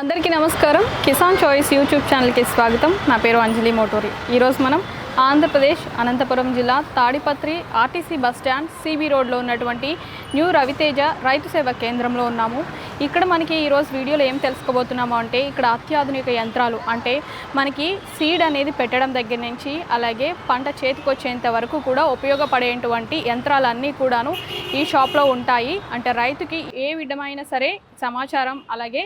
అందరికీ నమస్కారం. Kisan choice YouTube ఛానల్కి స్వాగతం. నా పేరు అంజలి మోటూరి. ఈరోజు మనం ఆంధ్రప్రదేశ్ అనంతపురం జిల్లా Tadipatri RTC bus stand CB రోడ్లో ఉన్నటువంటి న్యూ రవితేజ రైతు సేవ కేంద్రంలో ఉన్నాము. ఇక్కడ మనకి ఈరోజు వీడియోలో ఏం తెలుసుకోబోతున్నాము అంటే ఇక్కడ అత్యాధునిక యంత్రాలు అంటే మనకి సీడ్ అనేది పెట్టడం దగ్గర నుంచి అలాగే పంట చేతికొచ్చేంత వరకు కూడా ఉపయోగపడేటువంటి యంత్రాలన్నీ కూడాను ఈ షాప్లో ఉంటాయి. అంటే రైతుకి ఏ విధమైన సరే సమాచారం అలాగే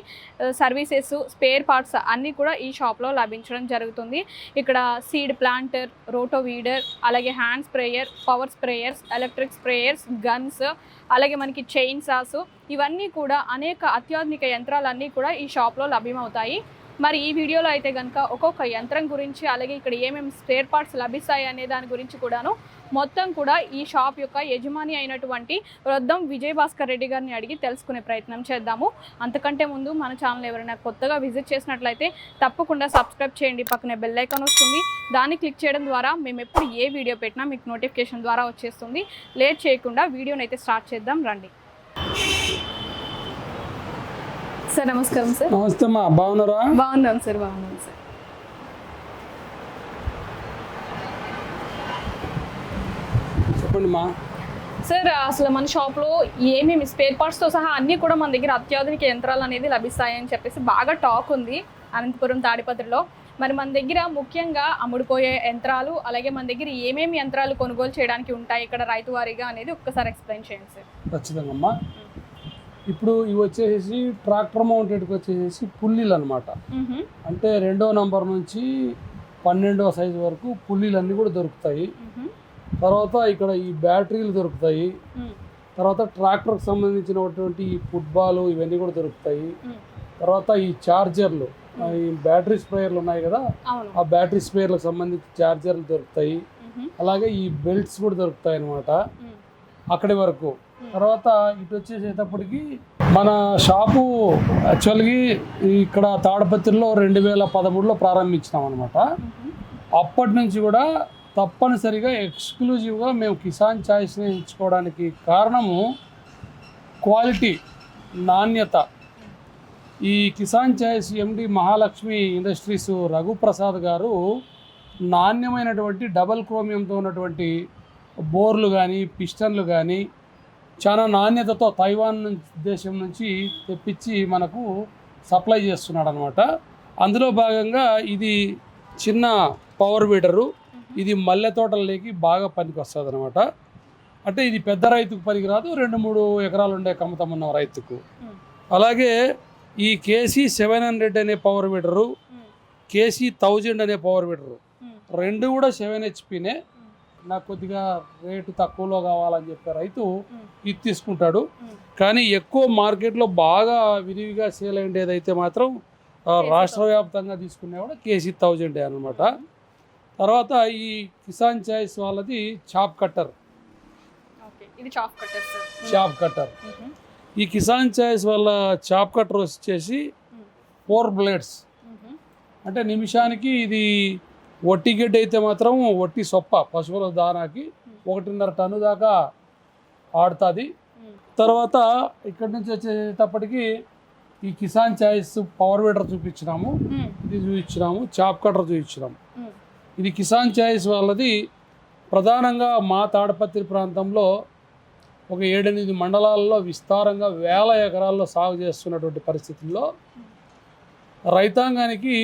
సర్వీసెస్ స్పేర్ పార్ట్స్ అన్నీ కూడా ఈ షాప్లో లభించడం జరుగుతుంది. ఇక్కడ సీడ్ ప్లాంటర్ రోటో వీడర్ అలాగే hand sprayer power sprayers electric sprayers guns అలాగే మనకి చైన్ సాస్ ఇవన్నీ కూడా అనేక అత్యాధునిక యంత్రాలన్నీ కూడా ఈ షాప్లో లభ్యమవుతాయి. మరి ఈ వీడియోలో అయితే కనుక ఒక్కొక్క యంత్రం గురించి అలాగే ఇక్కడ ఏమేమి స్పేర్ పార్ట్స్ లభిస్తాయి అనే దాని గురించి కూడాను మొత్తం కూడా ఈ షాప్ యొక్క యజమాని అయినటువంటి రొద్దం విజయ్ భాస్కర్ రెడ్డి గారిని అడిగి తెలుసుకునే ప్రయత్నం చేద్దాము. అంతకంటే ముందు మన ఛానల్ ఎవరైనా కొత్తగా విజిట్ చేసినట్లయితే తప్పకుండా సబ్స్క్రైబ్ చేయండి. పక్కనే బెల్ ఐకాన్ వస్తుంది. దాన్ని క్లిక్ చేయడం ద్వారా మేము ఎప్పుడు ఏ వీడియో పెట్టినా మీకు నోటిఫికేషన్ ద్వారా వచ్చేస్తుంది. లేట్ చేయకుండా వీడియోని అయితే స్టార్ట్ చేద్దాం. రండి. సార్ నమస్కారం సార్. నమస్తే బాగున్నారా? బాగున్నాం సార్ బాగున్నాం సార్. చెప్పండి మా. సార్ అసలు మన షాప్లో ఏమేమి స్పేర్ పార్ట్స్తో సహా అన్నీ కూడా మన దగ్గర అత్యాధునిక యంత్రాలు అనేది లభిస్తాయని చెప్పేసి బాగా టాక్ ఉంది అనంతపురం తాడిపత్రిలో. మరి మన దగ్గర ముఖ్యంగా అమ్ముడుపోయే యంత్రాలు అలాగే మన దగ్గర ఏమేమి యంత్రాలు కొనుగోలు చేయడానికి ఉంటాయి ఇక్కడ రైతు వారీగా అనేది ఒక్కసారి ఎక్స్ప్లెయిన్ చేయండి సార్. ఖచ్చితంగా అమ్మా ఇప్పుడు ఇవి వచ్చేసి ట్రాక్టర్ మౌంటెడ్కి వచ్చేసి పుల్లీలు అనమాట. అంటే రెండో నంబర్ నుంచి పన్నెండో సైజు వరకు పుల్లీలు అన్నీ కూడా దొరుకుతాయి. తర్వాత ఇక్కడ ఈ బ్యాటరీలు దొరుకుతాయి. తర్వాత ట్రాక్టర్కి సంబంధించినటువంటి ఈ ఫుట్బాల్ ఇవన్నీ కూడా దొరుకుతాయి. తర్వాత ఈ ఛార్జర్లు ఈ బ్యాటరీ స్ప్రేయర్లు ఉన్నాయి కదా ఆ బ్యాటరీ స్ప్రేయర్లకు సంబంధించి ఛార్జర్లు దొరుకుతాయి. అలాగే ఈ బెల్ట్స్ కూడా దొరుకుతాయి అన్నమాట మ్. అక్కడి వరకు తర్వాత ఇటు వచ్చేసేటప్పటికి మన షాపు యాక్చువల్గా ఇక్కడ తాడపత్రిలో రెండు వేల పదమూడులో ప్రారంభించినాం అనమాట. అప్పటి నుంచి కూడా తప్పనిసరిగా ఎక్స్క్లూజివ్గా మేము కిసాన్ ఛాయిస్ని ఎంచుకోవడానికి కారణము క్వాలిటీ నాణ్యత. ఈ Kisan choice MD Mahalakshmi industries Raghuprasad garu నాణ్యమైనటువంటి డబల్ క్రోమియంతో ఉన్నటువంటి బోర్లు కానీ పిస్టన్లు కానీ చాలా నాణ్యతతో తైవాన్ దేశం నుంచి తెప్పించి మనకు సప్లై చేస్తున్నాడు అనమాట అందులో భాగంగా ఇది చిన్న పవర్ వీడరు ఇది మల్లె తోటలకి బాగా పనికి వస్తుంది అనమాట అంటే ఇది పెద్ద రైతుకు పనికిరాదు రెండు మూడు ఎకరాలు ఉండే కమతం ఉన్న రైతుకు. అలాగే ఈ కేసీ సెవెన్ హండ్రెడ్ అనే పవర్ వీడరు మ్. కేసీ థౌజండ్ అనే పవర్ వీడరు మ్. రెండు కూడా సెవెన్ హెచ్పినే నాకు కొద్దిగా రేటు తక్కువలో కావాలని చెప్పే రైతు. ఇది తీసుకుంటాడు. కానీ ఎక్కువ మార్కెట్లో బాగా విరివిగా సేల్ అయ్యేదైతే మాత్రం రాష్ట్ర వ్యాప్తంగా తీసుకునే కూడా కేసీ థౌజండ్ అనమాట తర్వాత ఈ కిసాన్ చాయిస్ వాళ్ళది చాప్ కట్టర్ ఇది చాప్ కట్టర్ చాప్ కట్టర్. ఈ కిసాన్ చాయిస్ వాళ్ళ చాప్ కట్టర్ వచ్చేసి. Four blades. అంటే నిమిషానికి ఇది ఒట్టి గడ్డి అయితే మాత్రం ఒట్టి సొప్ప పశువుల దానాకి ఒకటిన్నర టన్ను దాకా ఆడుతుంది. తర్వాత ఇక్కడి నుంచి వచ్చేటప్పటికి ఈ కిసాన్ చాయిస్ పవర్ వీడర్ చూపించినాము. ఇది చూపించినాము చాప్ కటర్ చూపించినాము. ఇది కిసాన్ ఛాయిస్ వాళ్ళది. ప్రధానంగా మా తాడపత్రి ప్రాంతంలో ఒక ఏడెనిమిది మండలాల్లో విస్తారంగా వేల ఎకరాల్లో సాగు చేస్తున్నటువంటి పరిస్థితుల్లో రైతాంగానికి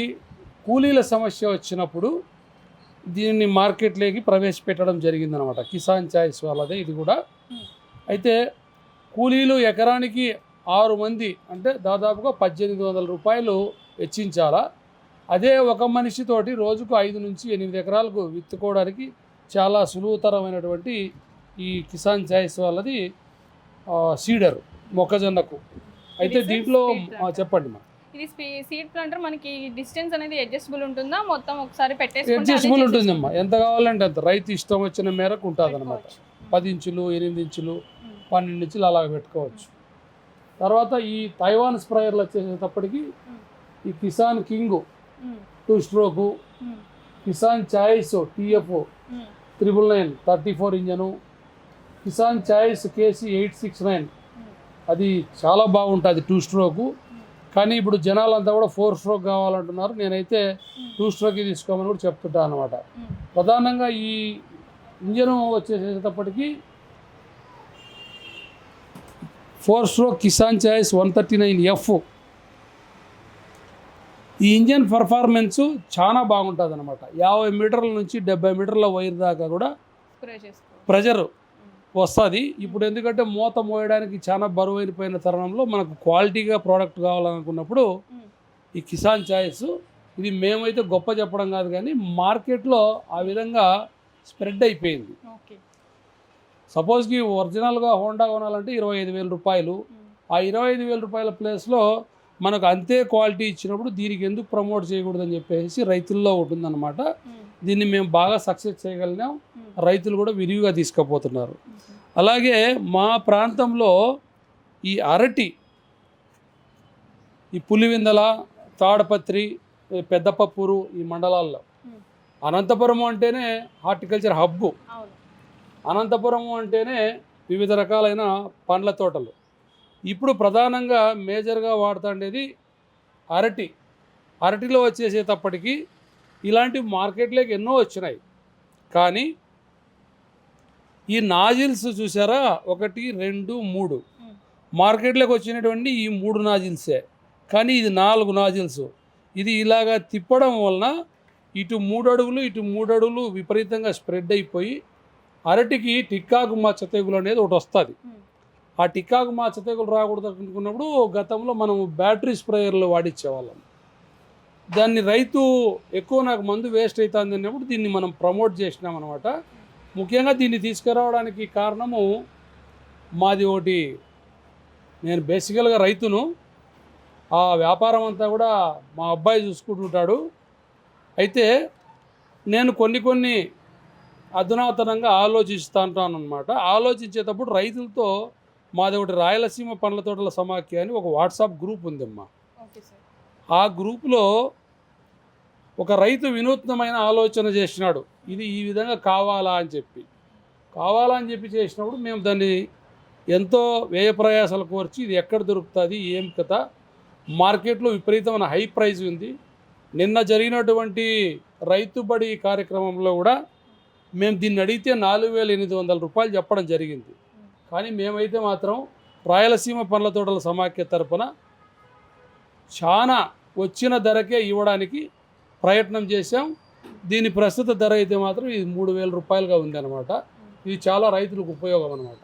కూలీల సమస్య వచ్చినప్పుడు దీన్ని మార్కెట్లోకి ప్రవేశపెట్టడం జరిగిందనమాట. కిసాన్ ఛాయిస్ వాళ్ళదే ఇది కూడా. అయితే కూలీలు ఎకరానికి ఆరు మంది అంటే దాదాపుగా పద్దెనిమిది వందల రూపాయలు వెచ్చించాలా? అదే ఒక మనిషితోటి రోజుకు ఐదు నుంచి ఎనిమిది ఎకరాలకు విత్తుకోవడానికి చాలా సులువుతరమైనటువంటి ఈ కిసాన్ చాయిస్ వాళ్ళది సీడర్ మొక్కజొన్నకు అయితే దీంట్లో చెప్పండి మా ఇది సీడ్ ప్లాంటర్ మనకి డిస్టెన్స్ అనేది అడ్జస్టబుల్ ఉంటుందా మొత్తం ఒకసారి పెట్టేసుకుంటే అడ్జస్టబుల్ ఉంటుందమ్మా ఎంత కావాలంటే అంత రైతు ఇష్టం వచ్చిన మేరకు ఉంటుంది అనమాట. పది ఇంచులు ఎనిమిది ఇంచులు. పన్నెండు ఇంచులు అలాగ పెట్టుకోవచ్చు తర్వాత ఈ తైవాన్ స్ప్రేయర్లు వచ్చేసేటప్పటికి. ఈ Kisan king. Two stroke. Kisan choice TF. Triple nine thirty four engine Kisan choice KC eight six nine. అది చాలా బాగుంటుంది టూ స్ట్రోకు కానీ ఇప్పుడు జనాలంతా కూడా ఫోర్ స్ట్రోక్ కావాలంటున్నారు. నేనైతే టూ స్ట్రోక్ తీసుకోమని కూడా చెప్తుంటా అనమాట ప్రధానంగా ఈ ఇంజన్ వచ్చేసేటప్పటికి four stroke Kisan choice one thirty nine F ఈ ఇంజన్ పర్ఫార్మెన్స్ చాలా బాగుంటుంది అనమాట యాభై మీటర్ల నుంచి డెబ్బై మీటర్ల వైర్ దాకా కూడా ప్రెజర్ వస్తుంది. ఇప్పుడు ఎందుకంటే మూత మోయడానికి చాలా బరువైపోయిన తరుణంలో మనకు క్వాలిటీగా ప్రోడక్ట్ కావాలనుకున్నప్పుడు ఈ కిసాన్ చాయిస్ ఇది మేమైతే గొప్ప చెప్పడం కాదు కానీ మార్కెట్లో ఆ విధంగా స్ప్రెడ్ అయిపోయింది. ఓకే. సపోజ్కి ఒరిజినల్గా హోండా కొనాలంటే ఇరవై ఐదు వేల రూపాయలు. ఆ ఇరవై ఐదు వేల రూపాయల ప్లేస్లో మనకు అంతే క్వాలిటీ ఇచ్చినప్పుడు దీనికి ఎందుకు ప్రమోట్ చేయకూడదని చెప్పేసి రైతుల్లో ఉంటుందన్నమాట దీన్ని మేము బాగా సక్సెస్ చేయగలిగాం రైతులు కూడా విరివిగా తీసుకుపోతున్నారు. అలాగే మా ప్రాంతంలో ఈ అరటి ఈ పులివిందల తాడపత్రి పెద్దపప్పూరు ఈ మండలాల్లో అనంతపురం అంటేనే హార్టికల్చర్ హబ్బు. అవును. అనంతపురం అంటేనే వివిధ రకాలైన పండ్ల తోటలు. ఇప్పుడు ప్రధానంగా మేజర్గా వాడుతుండేది అరటి. అరటిలో వచ్చేసేటప్పటికి ఇలాంటి మార్కెట్లోకి ఎన్నో వచ్చినాయి. కానీ ఈ నాజిల్స్ చూసారా? ఒకటి రెండు మూడు. మార్కెట్లోకి వచ్చినటువంటి ఈ మూడు నాజిల్సే. కానీ ఇది నాలుగు నాజిల్స్. ఇది ఇలాగా తిప్పడం వలన ఇటు మూడు అడుగులు ఇటు మూడు అడుగులు విపరీతంగా స్ప్రెడ్ అయిపోయి అరటికి టిక్కాకు మచ్చ తెగులు అనేది ఒకటి వస్తుంది. ఆ టిక్కాకు మా తెగులు రాకూడదు అనుకున్నప్పుడు గతంలో మనం బ్యాటరీ స్ప్రేయర్లు వాడిచ్చేవాళ్ళం. దాన్ని రైతు ఎక్కువ నాకు మందు వేస్ట్ అవుతుంది అన్నప్పుడు దీన్ని మనం ప్రమోట్ చేసినాం అనమాట ముఖ్యంగా దీన్ని తీసుకురావడానికి కారణము మాది ఒకటి నేను బేసికల్గా రైతును. ఆ వ్యాపారం అంతా కూడా మా అబ్బాయి చూసుకుంటుంటాడు. అయితే నేను కొన్ని కొన్ని అధునాతనంగా ఆలోచిస్తూ ఉంటాను అనమాట ఆలోచించేటప్పుడు రైతులతో మాది ఒకటి రాయలసీమ పండ్ల తోటల సమాఖ్య అని ఒక వాట్సాప్ గ్రూప్ ఉందమ్మా. ఆ గ్రూపులో ఒక రైతు వినూత్నమైన ఆలోచన చేసినాడు. ఇది ఈ విధంగా కావాలా అని చెప్పి. కావాలా అని చెప్పి చేసినప్పుడు మేము దాన్ని ఎంతో వ్యయ ప్రయాసాలు కోర్చి ఇది ఎక్కడ దొరుకుతుంది ఏం కథ మార్కెట్లో విపరీతమైన హై ప్రైస్ ఉంది. నిన్న జరిగినటువంటి రైతు బడి కార్యక్రమంలో కూడా మేము దీన్ని అడిగితే నాలుగు వేల ఎనిమిది వందల రూపాయలు చెప్పడం జరిగింది. కానీ మేమైతే మాత్రం రాయలసీమ పండ్ల తోటల సమాఖ్య తరపున చాలా వచ్చిన ధరకే ఇవ్వడానికి ప్రయత్నం చేశాం. దీని ప్రస్తుత ధర అయితే మాత్రం ఇది మూడు వేల రూపాయలుగా ఉందన్నమాట. ఇది చాలా రైతులకు ఉపయోగం అనమాట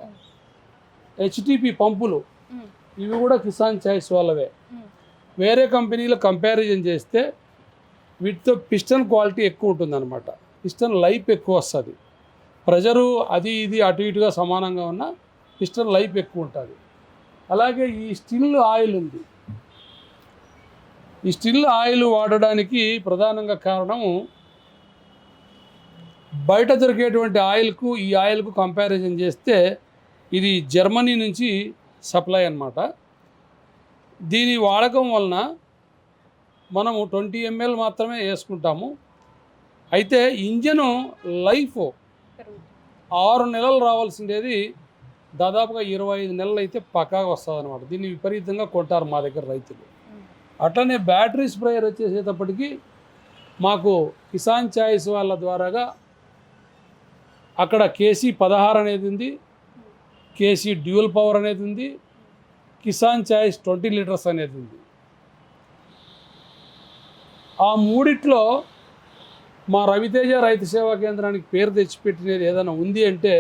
హెచ్టిపి పంపులు ఇవి కూడా కిసాన్ చాయిస్ వాళ్ళవే. వేరే కంపెనీలో కంపారిజన్ చేస్తే వీటితో పిస్టన్ క్వాలిటీ ఎక్కువ ఉంటుందన్నమాట. పిస్టన్ లైఫ్ ఎక్కువ వస్తుంది. ప్రెజరు అది ఇది అటు ఇటుగా సమానంగా ఉన్న పిస్టన్ లైఫ్ ఎక్కువ ఉంటుంది. అలాగే ఈ స్టిల్ ఆయిల్ ఉంది. ఈ స్టిల్ ఆయిల్ వాడడానికి ప్రధానంగా కారణము బయట దొరికేటువంటి ఆయిల్కు ఈ ఆయిల్కు కంపారిజన్ చేస్తే ఇది జర్మనీ నుంచి సప్లై అన్నమాట. దీని వాడకం వలన మనము ట్వంటీ ఎంఎల్ మాత్రమే వేసుకుంటాము. అయితే ఇంజను లైఫ్ ఆరు నెలలు రావాల్సిండేది దాదాపుగా ఇరవై ఐదు నెలలు అయితే పక్కాగా వస్తుంది అనమాట దీన్ని విపరీతంగా కొంటారు మా దగ్గర రైతులు. అట్లనే బ్యాటరీ స్ప్రేయర్ వచ్చేసేటప్పటికి మాకు కిసాన్ ఛాయిస్ వాళ్ళ ద్వారాగా అక్కడ కేసీ పదహారు అనేది ఉంది కేసీ డ్యూయల్ పవర్ అనేది ఉంది కిసాన్ ఛాయిస్ ట్వంటీ లీటర్స్ అనేది ఉంది. ఆ మూడిట్లో మా రవితేజ రైతు సేవా కేంద్రానికి పేరు తెచ్చిపెట్టినది ఏదైనా ఉంది అంటే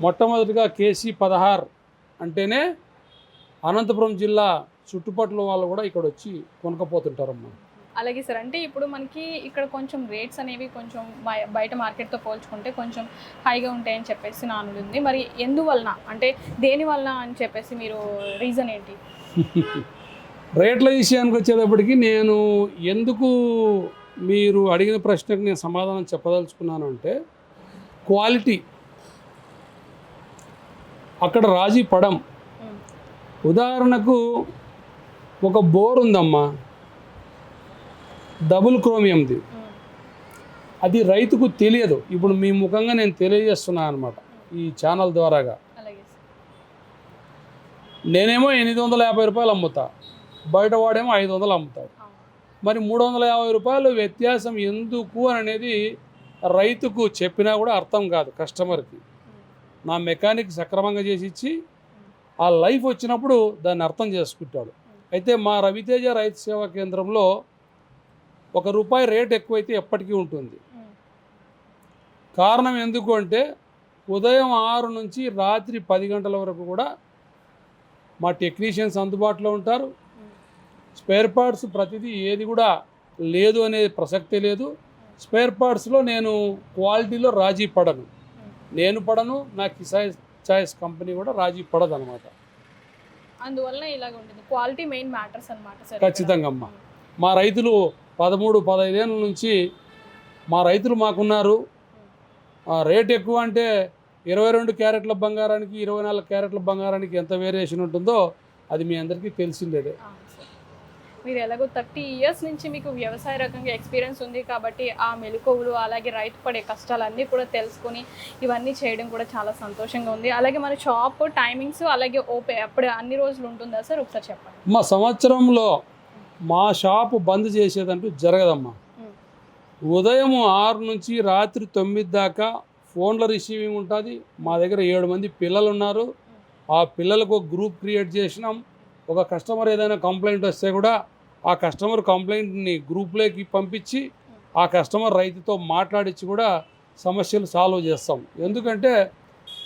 మొట్టమొదటిగా కేసీ పదహార్ అంటేనే అనంతపురం జిల్లా చుట్టుపక్కల వాళ్ళు కూడా ఇక్కడ వచ్చి కొనుక్కపోతుంటారమ్మా. అలాగే సార్ అంటే ఇప్పుడు మనకి ఇక్కడ కొంచెం రేట్స్ అనేవి కొంచెం బయ- బయట మార్కెట్తో పోల్చుకుంటే కొంచెం హైగా ఉంటాయని చెప్పేసి నానుడు ఉంది. మరి ఎందువలన? అంటే దేని వలన అని చెప్పేసి మీరు రీజన్ ఏంటి? రేట్ల విషయానికి వచ్చేటప్పటికి నేను ఎందుకు మీరు అడిగిన ప్రశ్నకు నేను సమాధానం చెప్పదలుచుకున్నాను అంటే క్వాలిటీ అక్కడ రాజీ పడం. ఉదాహరణకు ఒక బోర్ ఉందమ్మా. డబుల్ క్రోమియంది. అది రైతుకు తెలియదు. ఇప్పుడు మీ ముఖంగా నేను తెలియజేస్తున్నాను అనమాట ఈ ఛానల్ ద్వారాగా. నేనేమో ఎనిమిది వందల యాభై రూపాయలు అమ్ముతా. బయట వాడేమో ఐదు వందలు అమ్ముతాడు మరి మూడు వందల యాభై రూపాయలు వ్యత్యాసం ఎందుకు అని అనేది రైతుకు చెప్పినా కూడా అర్థం కాదు కస్టమర్కి. నా మెకానిక్ సక్రమంగా చేసి ఇచ్చి ఆ లైఫ్ వచ్చినప్పుడు దాన్ని అర్థం చేసుకుంటాడు. అయితే మా రవితేజ రైతు సేవా కేంద్రంలో ఒక రూపాయి రేట్ ఎక్కువైతే ఎప్పటికీ ఉంటుంది. కారణం ఎందుకు అంటే ఉదయం ఆరు నుంచి రాత్రి పది గంటల వరకు కూడా మా టెక్నీషియన్స్ అందుబాటులో ఉంటారు. స్పేర్ పార్ట్స్ ప్రతిదీ ఏది కూడా లేదు అనే ప్రసక్తే లేదు. స్పేర్ పార్ట్స్లో నేను క్వాలిటీలో రాజీ పడను. నేను పడను నా కిసాయ్ చాయిస్ కంపెనీ కూడా రాజీ పడదు అనమాట అందువల్ల ఇలాగ ఉంటుంది. క్వాలిటీ మెయిన్ మ్యాటర్స్ అనమాట. ఖచ్చితంగా అమ్మా. మా రైతులు పదమూడు పదహైదేళ్ళ నుంచి మా రైతులు మాకున్నారు. ఆ, రేట్ ఎక్కువ అంటే ఇరవై రెండు క్యారెట్ల బంగారానికి ఇరవై నాలుగు క్యారెట్ల బంగారానికి ఎంత వేరియేషన్ ఉంటుందో అది మీ అందరికీ తెలిసిందేదే. మీరు ఎలాగో థర్టీ ఇయర్స్ నుంచి మీకు వ్యవసాయ రకంగా ఎక్స్పీరియన్స్ ఉంది కాబట్టి ఆ మెలకువలు అలాగే రైతు పడే కష్టాలన్నీ కూడా తెలుసుకొని ఇవన్నీ చేయడం కూడా చాలా సంతోషంగా ఉంది. అలాగే మన షాప్ టైమింగ్స్ అలాగే ఓపే అప్పుడు అన్ని రోజులు ఉంటుందా సార్? ఒకసారి చెప్పండి. మా సంవత్సరంలో మా షాపు బంద్ చేసేదంటూ జరగదమ్మా. ఉదయం ఆరు నుంచి రాత్రి తొమ్మిది దాకా ఫోన్ల రిసీవింగ్ ఉంటుంది. మా దగ్గర ఏడు మంది పిల్లలు ఉన్నారు ఆ పిల్లలకు గ్రూప్ క్రియేట్ చేసినాం. ఒక కస్టమర్ ఏదైనా కంప్లైంట్ వస్తే కూడా ఆ కస్టమర్ కంప్లైంట్ని గ్రూప్లోకి పంపించి ఆ కస్టమర్ రైతుతో మాట్లాడించి కూడా సమస్యలు సాల్వ్ చేస్తాం. ఎందుకంటే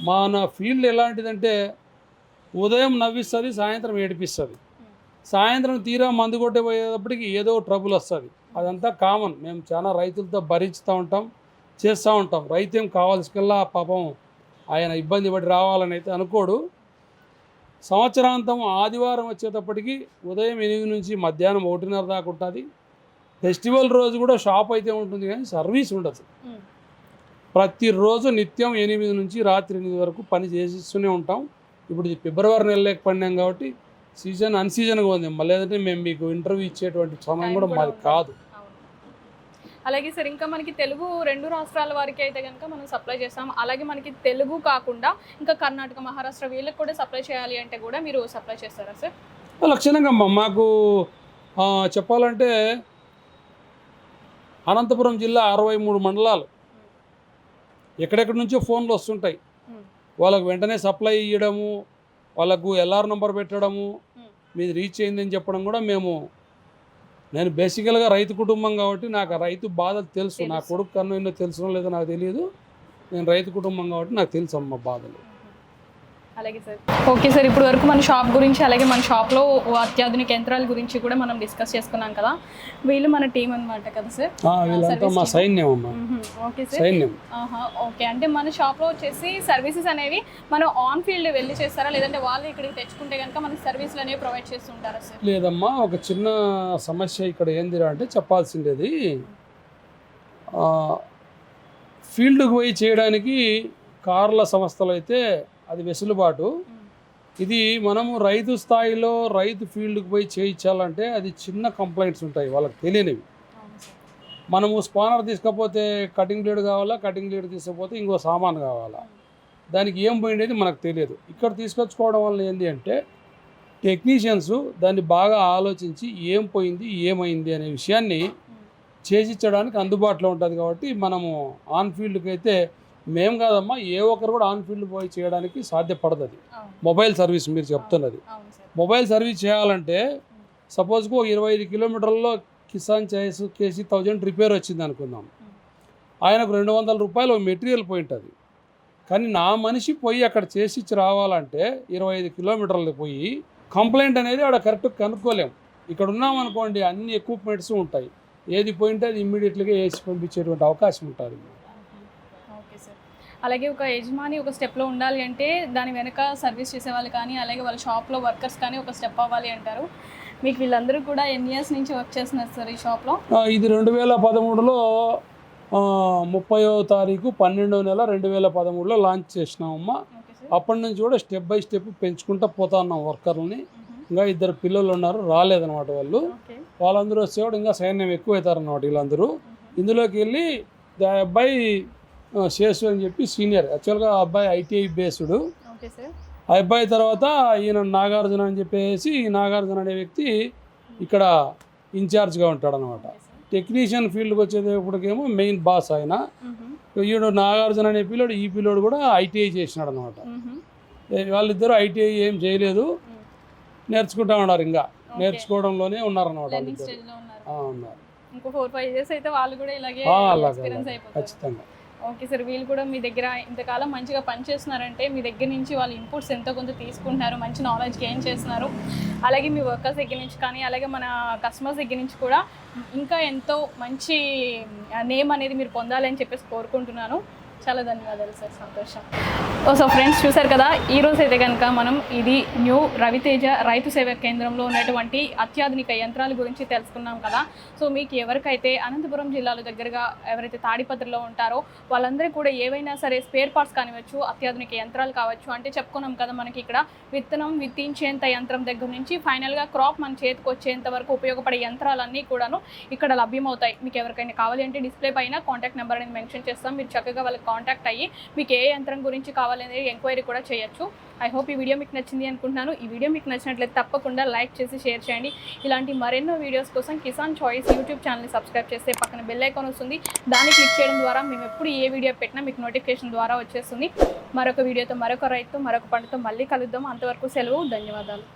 మన ఫీల్డ్ ఎలాంటిదంటే ఉదయం నవ్విస్తుంది సాయంత్రం ఏడిపిస్తుంది. సాయంత్రం తీరా మందు కొట్టేపోయేటప్పటికి ఏదో ట్రబుల్ వస్తుంది. అదంతా కామన్. మేము చాలా రైతులతో భరించుతూ ఉంటాం చేస్తూ ఉంటాం. రైతు ఏం కావాల్సికల్లా పాపం ఆయన ఇబ్బంది పడి రావాలని అయితే అనుకోడు. సంవత్సరాంతం ఆదివారం వచ్చేటప్పటికి ఉదయం ఎనిమిది నుంచి మధ్యాహ్నం ఒకటిన్నర దాకా ఉంటుంది ఫెస్టివల్ రోజు కూడా షాప్ అయితే ఉంటుంది కానీ సర్వీస్ ఉండదు. ప్రతిరోజు నిత్యం ఎనిమిది నుంచి రాత్రి ఎనిమిది వరకు పని చేసిస్తూనే ఉంటాం ఇప్పుడు ఫిబ్రవరి నెలలోకి పడినాం కాబట్టి సీజన్ అన్ సీజన్గా ఉంది మళ్ళీ లేదంటే మేము మీకు ఇంటర్వ్యూ ఇచ్చేటువంటి సమయం కూడా మాది. కాదు. అలాగే సార్ ఇంకా మనకి తెలుగు రెండు రాష్ట్రాల వారికి అయితే కనుక మనం సప్లై చేస్తాం అలాగే మనకి తెలుగు కాకుండా ఇంకా కర్ణాటక మహారాష్ట్ర వీళ్ళకి కూడా సప్లై చేయాలి అంటే కూడా మీరు సప్లై చేస్తారా సార్ లక్షణంగా అమ్మ మాకు చెప్పాలంటే అనంతపురం జిల్లా అరవై మూడు మండలాలు ఎక్కడెక్కడి నుంచో ఫోన్లు వస్తుంటాయి. వాళ్ళకు వెంటనే సప్లై ఇవ్వడము వాళ్ళకు ఎల్ఆర్ నంబర్ పెట్టడము. మీది రీచ్ అయిందని చెప్పడం కూడా మేము నేను బేసికల్గా రైతు కుటుంబం కాబట్టి నాకు రైతు బాధలు తెలుసు. నా తెలుసు. కొడుకు కన్ను ఎన్నో తెలుసునో లేదో నాకు తెలియదు. నేను రైతు కుటుంబం కాబట్టి నాకు తెలుసు అమ్మ బాధలు. అలాగే సార్. ఓకే సార్ ఇప్పుడు వరకు మన షాప్ గురించి అలాగే మన షాప్లో అత్యాధునిక యంత్రాల గురించి కూడా మనం డిస్కస్ చేసుకున్నాం కదా. వీళ్ళు మన టీం అన్నమాట కదా సార్. మా సైన్యం. Okay sir. సైన్యం. ఓకే. అంటే మన షాప్లో వచ్చేసి సర్వీసెస్ అనేవి మనం ఆన్ ఫీల్డ్ వెళ్ళి చేస్తారా? లేదంటే వాళ్ళు ఇక్కడికి తెచ్చుకుంటే కనుక మనకి సర్వీసులు అనేవి ప్రొవైడ్ చేస్తుంటారా సార్? లేదమ్మా ఒక చిన్న సమస్య ఇక్కడ ఏందిరా అంటే చెప్పాల్సిండేది ఫీల్డ్కి పోయి చేయడానికి కార్ల సంస్థలు అయితే అది వెసులుబాటు. ఇది మనము రైతు స్థాయిలో రైతు ఫీల్డ్కి పోయి చేయించాలంటే అది చిన్న కంప్లైంట్స్ ఉంటాయి వాళ్ళకి తెలియనివి. మనము స్పానర్ తీసుకపోతే కటింగ్ బ్లేడ్ కావాలా కటింగ్ బ్లేడ్ తీసుకపోతే ఇంకో సామాన్ కావాలా? దానికి ఏం పోయిండేది మనకు తెలియదు. ఇక్కడ తీసుకొచ్చుకోవడం వల్ల ఏంటి అంటే టెక్నీషియన్స్ దాన్ని బాగా ఆలోచించి ఏం పోయింది ఏమైంది అనే విషయాన్ని చేసిచ్చడానికి అందుబాటులో ఉంటుంది కాబట్టి మనము ఆన్ ఫీల్డ్కి అయితే మేము కాదమ్మా ఏ ఒక్కరు కూడా ఆన్ ఫీల్డ్ పోయి చేయడానికి సాధ్యపడదు అది మొబైల్ సర్వీస్ మీరు చెప్తున్నది. మొబైల్ సర్వీస్ చేయాలంటే సపోజ్కు ఒక ఇరవై ఐదు కిలోమీటర్లలో Kisan choice KC thousand repair వచ్చింది అనుకుందాం. ఆయనకు రెండు వందల రూపాయలు మెటీరియల్ పోయి ఉంటుంది కానీ నా మనిషి పోయి అక్కడ చేసి ఇచ్చి రావాలంటే ఇరవై ఐదు కిలోమీటర్లు పోయి కంప్లైంట్ అనేది ఆడ కరెక్ట్ కనుక్కోలేం. ఇక్కడ ఉన్నాం అనుకోండి అన్ని ఎక్విప్మెంట్స్ ఉంటాయి. ఏది పోయింటే అది ఇమ్మీడియట్గా వేసి పంపించేటువంటి అవకాశం ఉంటుంది. అలాగే ఒక యజమాని ఒక స్టెప్లో ఉండాలి అంటే దాని వెనక సర్వీస్ చేసేవాళ్ళు కానీ అలాగే వాళ్ళ షాప్లో వర్కర్స్ కానీ ఒక స్టెప్ అవ్వాలి అంటారు. మీకు వీళ్ళందరూ కూడా ఎన్ని ఇయర్స్ నుంచి వర్క్ చేస్తున్నారు సార్ ఈ షాప్లో ఇది రెండు వేల పదమూడులో ముప్పయో తారీఖు పన్నెండో నెల రెండు వేల పదమూడులో లాంచ్ చేసినామమ్మా. అప్పటి నుంచి కూడా స్టెప్ బై స్టెప్ పెంచుకుంటూ పోతా ఉన్నాం వర్కర్లని ఇంకా ఇద్దరు పిల్లలు ఉన్నారు రాలేదన్నమాట వాళ్ళు. వాళ్ళందరూ వస్తే కూడా ఇంకా సైన్యం ఎక్కువ అవుతారన్నమాట వీళ్ళందరూ ఇందులోకి వెళ్ళి అబ్బాయి శేషు అని చెప్పి సీనియర్. యాక్చువల్గా అబ్బాయి ఐటీఐ బేస్డ్. ఆ అబ్బాయి తర్వాత ఈయన నాగార్జున అని చెప్పేసి నాగార్జున అనే వ్యక్తి ఇక్కడ ఇన్ఛార్జ్గా ఉంటాడు అనమాట టెక్నీషియన్ ఫీల్డ్కి వచ్చేటప్పటికేమో మెయిన్ బాస్ ఆయన. ఈడు నాగార్జున అనే పిల్లోడు ఈ పిల్లోడు కూడా ఐటీఐ చేసినాడు అనమాట వాళ్ళిద్దరూ ఐటీఐ ఏం చేయలేదు. నేర్చుకుంటా ఉన్నారు ఇంకా. నేర్చుకోవడంలోనే స్టేజ్లో ఉన్నారు. ఖచ్చితంగా. ఓకే సార్ వీళ్ళు కూడా మీ దగ్గర ఇంతకాలం మంచిగా పనిచేస్తున్నారంటే మీ దగ్గర నుంచి వాళ్ళ ఇన్పుట్స్ ఎంతో కొంత తీసుకుంటున్నారు మంచి నాలెడ్జ్ గెయిన్ చేస్తున్నారు. అలాగే మీ వర్కర్స్ దగ్గర నుంచి కానీ అలాగే మన కస్టమర్స్ దగ్గర నుంచి కూడా ఇంకా ఎంతో మంచి నేమ్ అనేది మీరు పొందాలని చెప్పేసి కోరుకుంటున్నాను. చాలా ధన్యవాదాలు సార్ సంతోషం. సో ఫ్రెండ్స్ చూసారు కదా? ఈరోజు అయితే కనుక మనం ఇది న్యూ రవితేజ రైతు సేవా కేంద్రంలో ఉన్నటువంటి అత్యాధునిక యంత్రాల గురించి తెలుసుకున్నాం కదా. సో మీకు ఎవరికైతే అనంతపురం జిల్లాలో దగ్గరగా ఎవరైతే తాడిపత్రిలో ఉంటారో వాళ్ళందరూ కూడా ఏవైనా సరే స్పేర్ పార్ట్స్ కానివచ్చు అత్యాధునిక యంత్రాలు కావచ్చు అంటే చెప్పుకున్నాం కదా మనకి ఇక్కడ విత్తనం విత్తించేంత యంత్రం దగ్గర నుంచి ఫైనల్గా క్రాప్ మన చేతికి వచ్చేంత వరకు ఉపయోగపడే యంత్రాలన్నీ కూడాను ఇక్కడ లభ్యమవుతాయి. మీకు ఎవరికైనా కావాలి అంటే డిస్ప్లే పైన కాంటాక్ట్ నెంబర్ అనేది మెన్షన్ చేస్తాం. మీరు చక్కగా వాళ్ళకి కాంటాక్ట్ అయ్యి మీకు ఏ యంత్రం గురించి కావాలి కావాలనేది ఎంక్వైరీ కూడా చేయొచ్చు. ఐ హోప్ ఈ వీడియో మీకు నచ్చింది అనుకుంటున్నాను. ఈ వీడియో మీకు నచ్చినట్లయితే తప్పకుండా లైక్ చేసి షేర్ చేయండి. ఇలాంటి మరెన్నో వీడియోస్ కోసం కిసాన్ చాయిస్ యూట్యూబ్ ఛానల్ని సబ్స్క్రైబ్ చేస్తే పక్కన బెల్ ఐకాన్ వస్తుంది. దాన్ని క్లిక్ చేయడం ద్వారా మేము ఎప్పుడు ఏ వీడియో పెట్టినా మీకు నోటిఫికేషన్ ద్వారా వచ్చేస్తుంది. మరొక వీడియోతో మరొక రైతు మరొక పంటతో మళ్ళీ కలుద్దాం. అంతవరకు సెలవు. ధన్యవాదాలు.